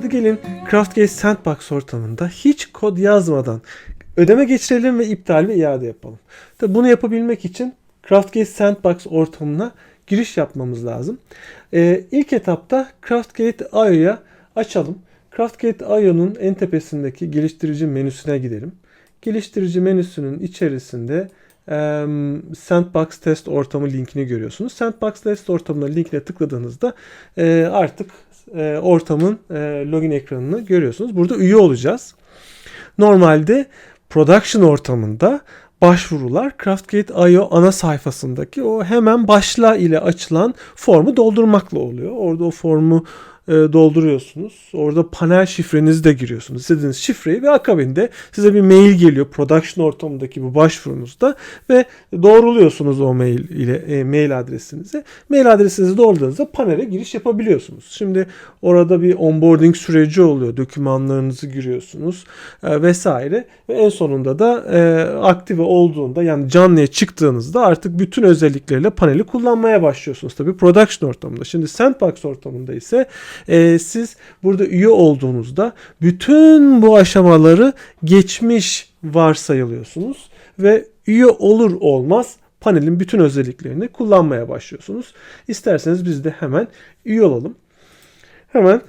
Hadi gelin CraftGate Sandbox ortamında hiç kod yazmadan ödeme geçirelim ve iptal ve iade yapalım. Tabi bunu yapabilmek için CraftGate Sandbox ortamına giriş yapmamız lazım. Ee, ilk etapta CraftGate IO'ya açalım. CraftGate IO'nun en tepesindeki geliştirici menüsüne gidelim. Geliştirici menüsünün içerisinde em, Sandbox test ortamı linkini görüyorsunuz. Sandbox test ortamına linkine tıkladığınızda e, artık e, ortamın e, login ekranını görüyorsunuz. Burada üye olacağız. Normalde production ortamında başvurular CraftGate IO ana sayfasındaki o hemen başla ile açılan formu doldurmakla oluyor. Orada o formu e, dolduruyorsunuz. Orada panel şifrenizi de giriyorsunuz. İstediğiniz şifreyi ve akabinde size bir mail geliyor production ortamındaki bu başvurunuzda ve doğruluyorsunuz o mail ile e, mail adresinizi. Mail adresinizi doğruladığınızda panele giriş yapabiliyorsunuz. Şimdi orada bir onboarding süreci oluyor. Dokümanlarınızı giriyorsunuz e, vesaire ve en sonunda da e, aktive olduğunda yani canlıya çıktığınızda artık bütün özellikleriyle paneli kullanmaya başlıyorsunuz. Tabii production ortamında. Şimdi sandbox ortamında ise e, siz burada üye olduğunuzda bütün bu aşamaları geçmiş varsayılıyorsunuz ve üye olur olmaz panelin bütün özelliklerini kullanmaya başlıyorsunuz. İsterseniz biz de hemen üye olalım. Hemen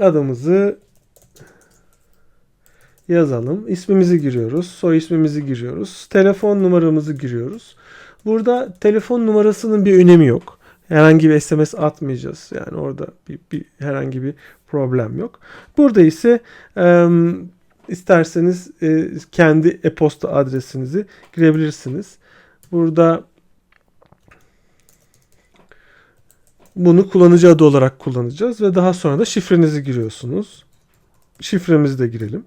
adımızı yazalım. İsmimizi giriyoruz. Soy ismimizi giriyoruz. Telefon numaramızı giriyoruz. Burada telefon numarasının bir önemi yok. Herhangi bir SMS atmayacağız. Yani orada bir, bir herhangi bir problem yok. Burada ise e, isterseniz e, kendi e-posta adresinizi girebilirsiniz. Burada bunu kullanıcı adı olarak kullanacağız ve daha sonra da şifrenizi giriyorsunuz. Şifremizi de girelim.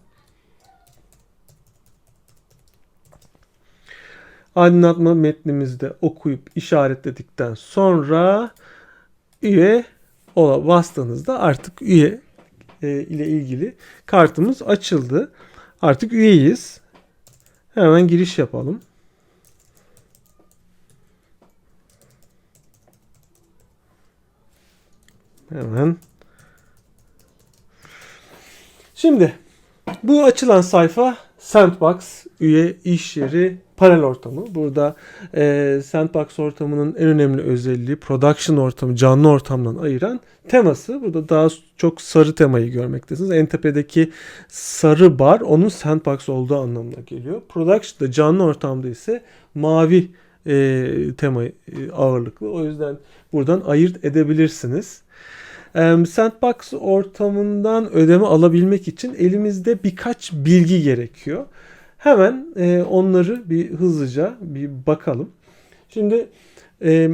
Aydınlatma metnimizi de okuyup işaretledikten sonra üye ola bastığınızda artık üye e, ile ilgili kartımız açıldı. Artık üyeyiz. Hemen giriş yapalım. Hemen. Şimdi bu açılan sayfa Sandbox üye iş yeri panel ortamı. Burada e, Sandbox ortamının en önemli özelliği production ortamı, canlı ortamdan ayıran teması. Burada daha çok sarı temayı görmektesiniz. En tepedeki sarı bar onun Sandbox olduğu anlamına geliyor. Production'da canlı ortamda ise mavi e, tema e, ağırlıklı. O yüzden buradan ayırt edebilirsiniz. Sandbox ortamından ödeme alabilmek için elimizde birkaç bilgi gerekiyor. Hemen e, onları bir hızlıca bir bakalım. Şimdi e,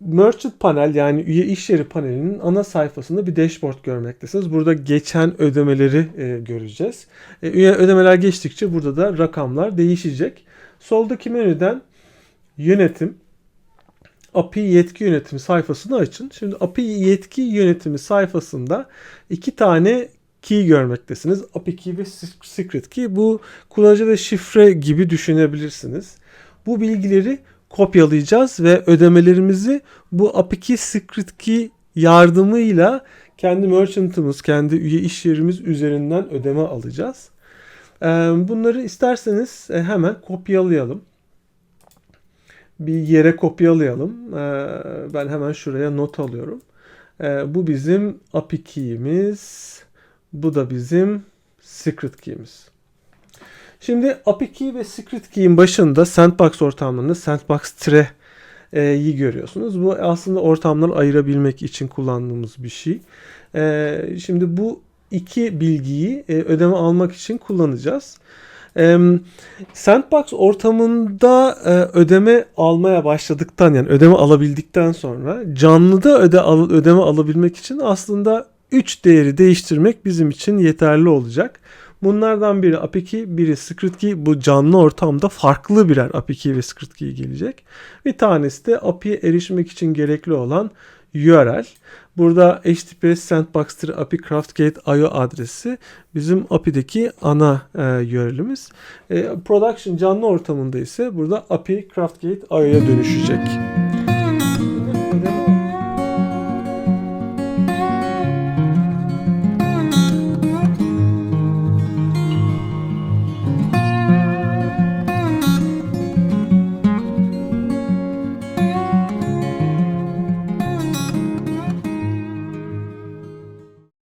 Merchant panel yani üye iş yeri panelinin ana sayfasında bir dashboard görmektesiniz. Burada geçen ödemeleri e, göreceğiz. E, üye ödemeler geçtikçe burada da rakamlar değişecek. Soldaki menüden yönetim, API yetki yönetimi sayfasını açın. Şimdi API yetki yönetimi sayfasında iki tane key görmektesiniz. API key ve secret key. Bu kullanıcı ve şifre gibi düşünebilirsiniz. Bu bilgileri kopyalayacağız ve ödemelerimizi bu API key secret key yardımıyla kendi merchant'ımız, kendi üye iş yerimiz üzerinden ödeme alacağız. Bunları isterseniz e, hemen kopyalayalım bir yere kopyalayalım. Ben hemen şuraya not alıyorum. Bu bizim API key'imiz. Bu da bizim secret key'imiz. Şimdi API key ve secret key'in başında sandbox ortamlarında sandbox tre'yi görüyorsunuz. Bu aslında ortamları ayırabilmek için kullandığımız bir şey. Şimdi bu iki bilgiyi ödeme almak için kullanacağız. Sandbox ortamında e, ödeme almaya başladıktan yani ödeme alabildikten sonra canlıda öde ödeme alabilmek için aslında 3 değeri değiştirmek bizim için yeterli olacak. Bunlardan biri API key, biri secret key. Bu canlı ortamda farklı birer API key ve secret key gelecek. Bir tanesi de API'ye erişmek için gerekli olan URL. Burada HTTPS Sandbox API CraftGate IO adresi bizim API'deki ana e, URL'imiz. E, production canlı ortamında ise burada API CraftGate IO'ya dönüşecek.